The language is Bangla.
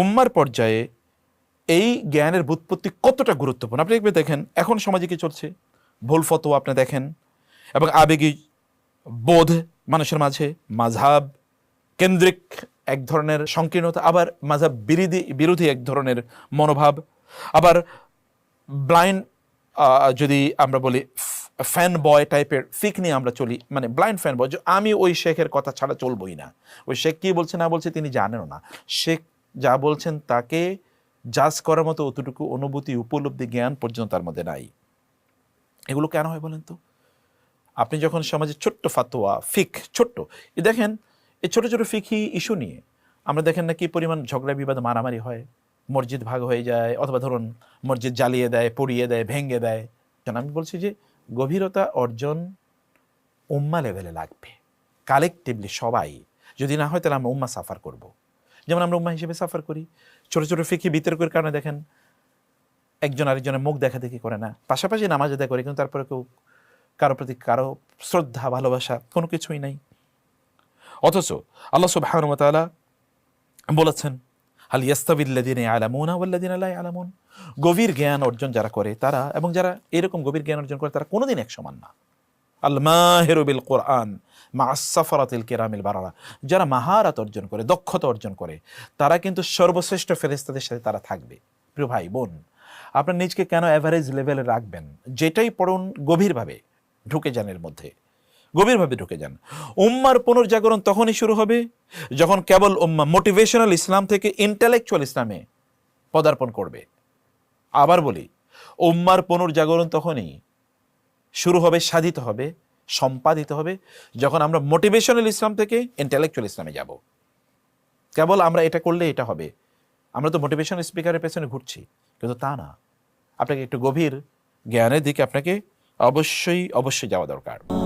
উম্মার পর্যায়ে এই জ্ঞানের বুৎপত্তি কতটা গুরুত্বপূর্ণ? আপনি দেখবে দেখেন, এখন সমাজে কি চলছে? ভুল ফতো আপনি দেখেন, এবং আবেগী বোধ মানুষের মাঝে মাঝাব কেন্দ্রিক এক ধরনের সংকীর্ণতা, আবার মাঝাব বিরোধী বিরোধী এক ধরনের মনোভাব, আবার ব্লাইন্ড যদি আমরা বলি ফ্যান বয় টাইপের ফিক নিয়ে আমরা চলি মানে ব্লাইন্ড ফ্যান বয় আমি ওই শেখের কথা ছাড়া চলবই না। ওই শেখ কি বলছে না বলছে তিনি জানেনও না। শেখ যা বলছেন তাকে জাজ করার মতো অতটুকু অনুভূতি, উপলব্ধি, জ্ঞান পর্যন্ত তার মধ্যে নাই। এগুলো কেন হয় বলেন তো? আপনি যখন সমাজে ছোট্ট ফাতোয়া ফিক ছোট্ট, এ দেখেন, এই ছোট ছোট ফিকি ইস্যু নিয়ে আমরা দেখেন না কি পরিমাণ ঝগড়া, বিবাদ, মারামারি হয়। মসজিদ ভাগ হয়ে যায়, অথবা ধরুন মসজিদ জ্বালিয়ে দেয়, পড়িয়ে দেয়, ভেঙে দেয়। কারণ আমি বলছি যে গভীরতা অর্জন উম্মা লেভেলে লাগবে। কালেকটিভলি সবাই। যদি না হয় তাহলে আমরা উম্মা সাফার করব। যেমন আমরা উম্মা হিসেবে সাফার করি। ছোট ছোট ফিকি বিতর্কের কারণে দেখেন একজন আরেকজনের মুখ দেখা দেখি করে না। পাশাপাশি নামাজ আদায় করে, কিন্তু তারপরে কেউ কারও প্রতি কারও শ্রদ্ধা, ভালোবাসা কোনো কিছুই নাই। অথচ আল্লাহ তাআলা বলেছেন, হাল ইয়াস্তাবিল্লাযিনা ইয়ালামুনা ওয়াল্লাযিনা লা ইয়ালামুন? গভীর জ্ঞান অর্জন যারা করে, তারা এবং যারা এরকম গভীর জ্ঞান অর্জন করে, তারা কোনোদিন এক সমান না। আল কোরআন মা সাফারাতিল কিরামিল বারারা। যারা মাহারাত অর্জন করে, দক্ষতা অর্জন করে, তারা কিন্তু সর্বশ্রেষ্ঠ ফেরেশতাদের সাথে তারা থাকবে। প্রিয় ভাই, বোন, আপনার নিজকে কেন অ্যাভারেজ লেভেলে রাখবেন? যেটাই পড়ুন গভীরভাবে ঢুকে যান এর মধ্যে। গভীরভাবে ঢুকে যান। উম্মার পুনর্জাগরণ তখনই শুরু হবে যখন কেবল উম্মা মোটিভেশনাল ইসলাম থেকে ইন্টেলেকচুয়াল ইসলামে পদার্পণ করবে। আবার বলি, উম্মার পুনর্জাগরণ তখনই শুরু হবে, সাধিত হবে, সম্পাদিত হবে, যখন আমরা মোটিভেশনাল ইসলাম থেকে ইন্টালেকচুয়াল ইসলামে যাব। কেবল আমরা এটা করলে এটা হবে। আমরা তো মোটিভেশনাল স্পিকারের পেছনে ঘুরছি, কিন্তু তা না। আপনাকে একটু গভীর জ্ঞানের দিকে আপনাকে অবশ্যই অবশ্যই যাওয়া দরকার।